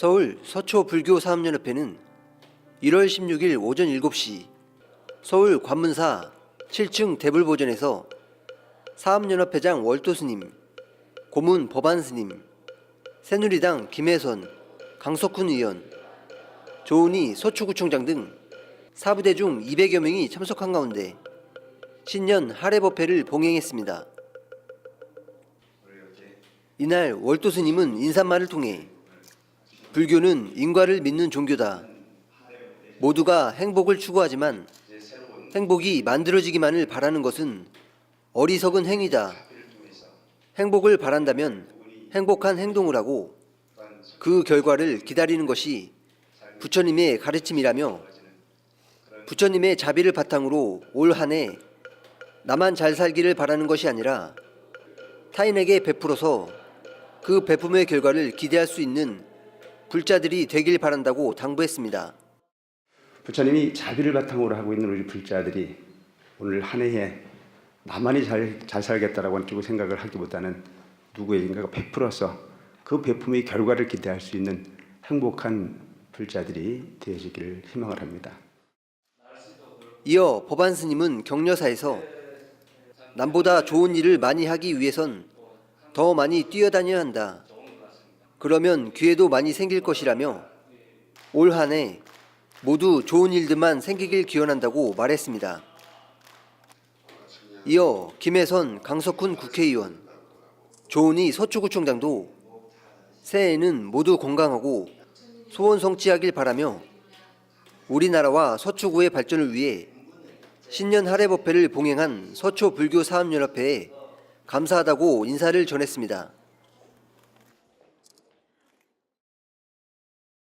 서울 서초 불교 사업연합회는 1월 16일 오전 7시 서울 관문사 7층 대불보전에서 사업연합회장 월도 스님, 고문 법안 스님, 새누리당 김혜선, 강석훈 의원, 조은희 서초구청장 등 사부대 중 200여 명이 참석한 가운데 신년 하례법회를 봉행했습니다. 이날 월도 스님은 인사말을 통해 불교는 인과를 믿는 종교다. 모두가 행복을 추구하지만 행복이 만들어지기만을 바라는 것은 어리석은 행위다. 행복을 바란다면 행복한 행동을 하고 그 결과를 기다리는 것이 부처님의 가르침이라며 부처님의 자비를 바탕으로 올 한 해 나만 잘 살기를 바라는 것이 아니라 타인에게 베풀어서 그 베품의 결과를 기대할 수 있는 불자들이 되길 바란다고 당부했습니다. 부처님이 자비를 바탕으로 하고 있는 우리 불자들이 오늘 한 해에 나만이 잘, 잘 살겠다라고 하고 생각을 하기보다는 누구에게인가 베풀어서 그 베품의 결과를 기대할 수 있는 행복한 불자들이 되어지기를 희망을 합니다. 이어 법안 스님은 격려사에서 남보다 좋은 일을 많이 하기 위해선 더 많이 뛰어다녀야 한다. 그러면 기회도 많이 생길 것이라며 올 한 해 모두 좋은 일들만 생기길 기원한다고 말했습니다. 이어 김혜선 강석훈 국회의원, 조은희 서초구청장도 새해에는 모두 건강하고 소원 성취하길 바라며 우리나라와 서초구의 발전을 위해 신년 하례법회를 봉행한 서초 불교 사업연합회에 감사하다고 인사를 전했습니다.